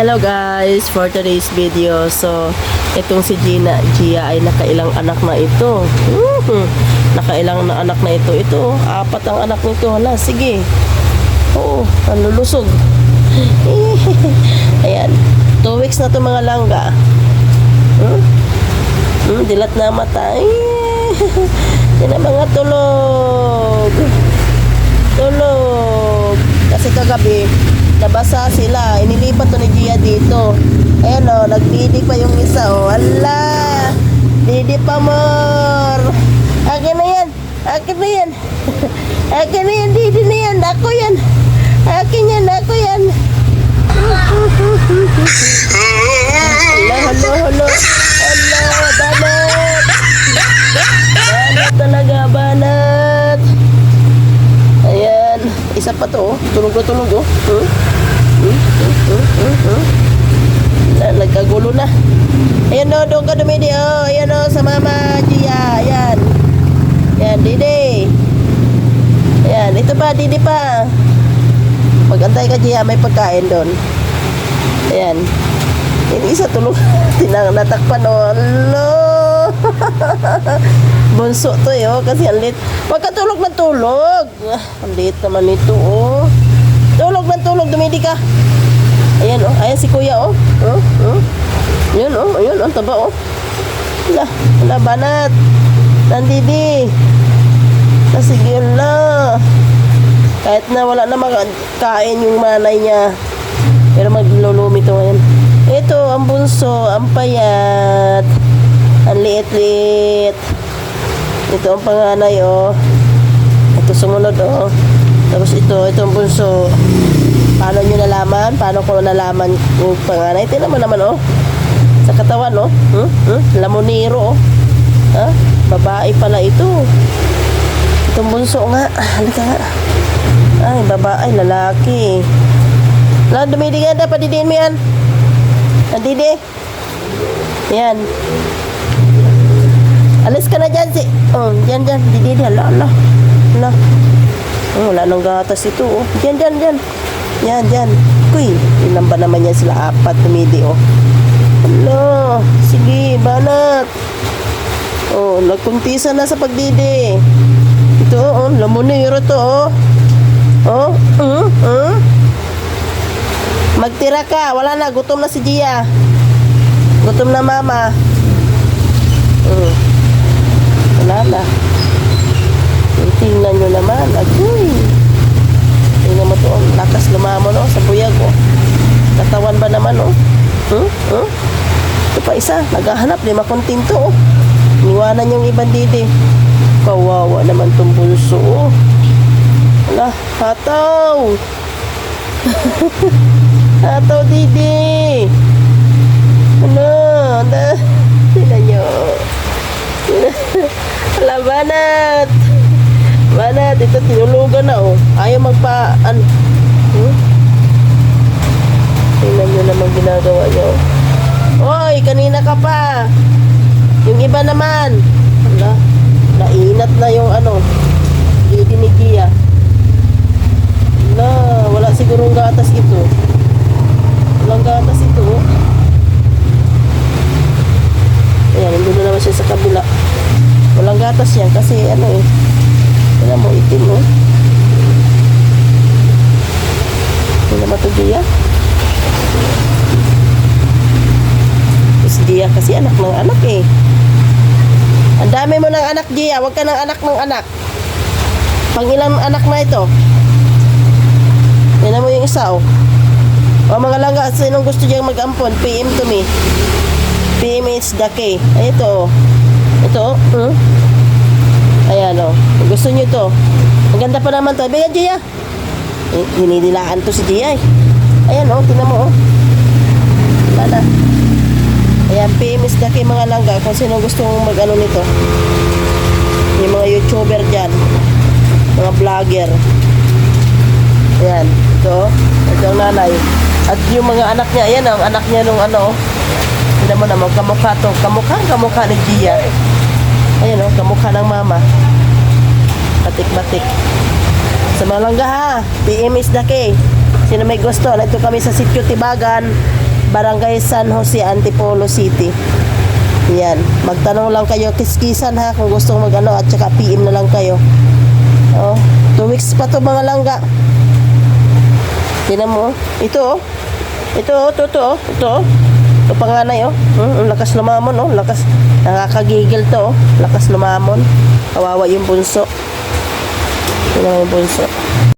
Hello guys, for today's video, so itong si Gina, Gia ay nakailang anak na ito. Mhm. Nakailang na anak na ito. Ito, apat ang anak nito. Hala, sige. Oo, nalulusog. Ayan, two weeks na to mga langga. Hmm? Hmm, dilat na mata. Yan ang mga tulog. Tulog. Kasi kagabi, nabasa sila. Inilipat to ni Gia dito. Ayan o, nagdidi pa yung isa o. Ala! Didi pa more. Akin na yan. Akin na yan. Akin na yan. Didi na yan. Ako yan. Akin yan. Ako yan. Isa pa to, oh. Tulog na tulog, oh. Hmm? Hmm? Hmm? Hmm? Hmm? Hmm? Na. Ayan, oh. Doon ka dumidi, oh. Ayan, oh. Sa mama, Gia. Ayan. Ayan, Didi. Ayan. Ito pa, Didi pa. Magantay ka, Gia. May pagkain doon. Ayan. Yung isa tulog. Tinang natakpan, oh. Alo. Bunso to eh, oh, kasi ang lit. Huwag ka tulog ng tulog. Ah, ang lit naman ito, oh. Tulog ng tulog, dumidi ka. Ayan, oh. Ayan si kuya, oh. Oh, oh. Ayan, oh. Ayan, ang taba, oh. Wala, wala, banat. Nandidi. Sige na. Kahit na wala na magkain yung manay niya. Pero maglulumi to ngayon. Ito, ang bunso, ang payat. Ang liit-liit. Ito ang panganay, oh. Ito sumunod, oh. Tapos ito, ito ang bunso. Paano nyo nalaman? Paano ko nalaman yung panganay? Ito naman naman, oh. Sa katawan, oh. Hmm? Hmm? Lamonero, oh. Ha? Babae pala ito. Itong bunso nga. Halika nga. Ay, babae, lalaki. Lang, dumidi nga. Dapat didiin mo yan. Nandidi. Yan. Alis ka na dyan si... Oh, dyan, dyan. Didi, hala, hala. Hala. Oh, wala nang gatas ito, oh. Dyan, dyan, dyan. Yan, dyan. Kuy, ilan ba naman yan sila? Apat tumidi, oh. Hala. Sige, banat. Oh, nagkumpisa na sa pagdidi. Ito, oh. Lamonero to, oh. Oh, uh, uh. Magtira ka. Wala na. Gutom na si Gia. Gutom na mama. Mm. Wala na. Yung Tingnan nyo naman. Agoy. Tingnan mo to. Ang lakas lumamon oh, sa buyag oh. Katawan ba naman oh. Hmm? Hmm? Ito pa isa. Naghahanap. Lima kontinto oh. Niwanan yung ibang didi. Kawawa naman tong bulso oh. Wala. Hataw. Hataw didi. Ano? Ano? Tingnan nyo. Ala, banat. Banat, ito tinulugan na oh. Ayaw magpa, ano. Hmm? Tingnan nyo naman ginagawa nyo. Hoy, kanina ka pa. Yung iba naman. Ala, nainat na yung ano. Didinigiya. Ala, wala sigurong gatas ito. Walang gatas ito oh. Ayan, nandun na naman siya sa kabila. Walang gatas yan kasi ano eh. Itim oh. Tingnan mo ito, Gia. Si Gia kasi anak ng anak eh. Ang dami mo ng anak, Gia. Huwag ka ng anak ng anak. Pang ilang anak na ito? Tingnan mo yung isa oh. O mga langga, sinong gusto diyang mag-ampon, PM to me. PMH Dake. Ay, ito. oh. Ito, oh. Hmm? Ayan, oh. Gusto nyo to. Ganda pa naman to. Baya, Gia. Eh, hinidilaan to si Gia, eh. Ayan, oh. Tingnan mo, oh. Wala na. Ayan, PMH Dake, mga langga. Kung sino gusto mong mag-ano nito. Yung mga YouTuber dyan. Mga vlogger. Ayan. Ito. Ito ang nanay. At yung mga anak niya, ayan, ang anak niya nung ano, hindi mo naman, kamukha to. Kamukha, kamukha ni Gia. Ayan o, kamukha ng mama. Batik-batik. Sa mga langga ha, PM is dake. Sino may gusto, nandito kami sa sitio Tibagan. Barangay San Jose, Antipolo City. Yan. Magtanong lang kayo, kiskisan ha, kung gusto mag ano, at saka PM na lang kayo. Oh, two weeks pa to mga langga. Tinan mo, oh. ito oh. Ito oh, ito, ito oh, ito oh. Ito panganay oh. Hmm, ang lakas lumamon oh, lakas. Nakakagigil to oh. Lakas lumamon. Kawawa yung bunso. Tingnan mo yung bunso.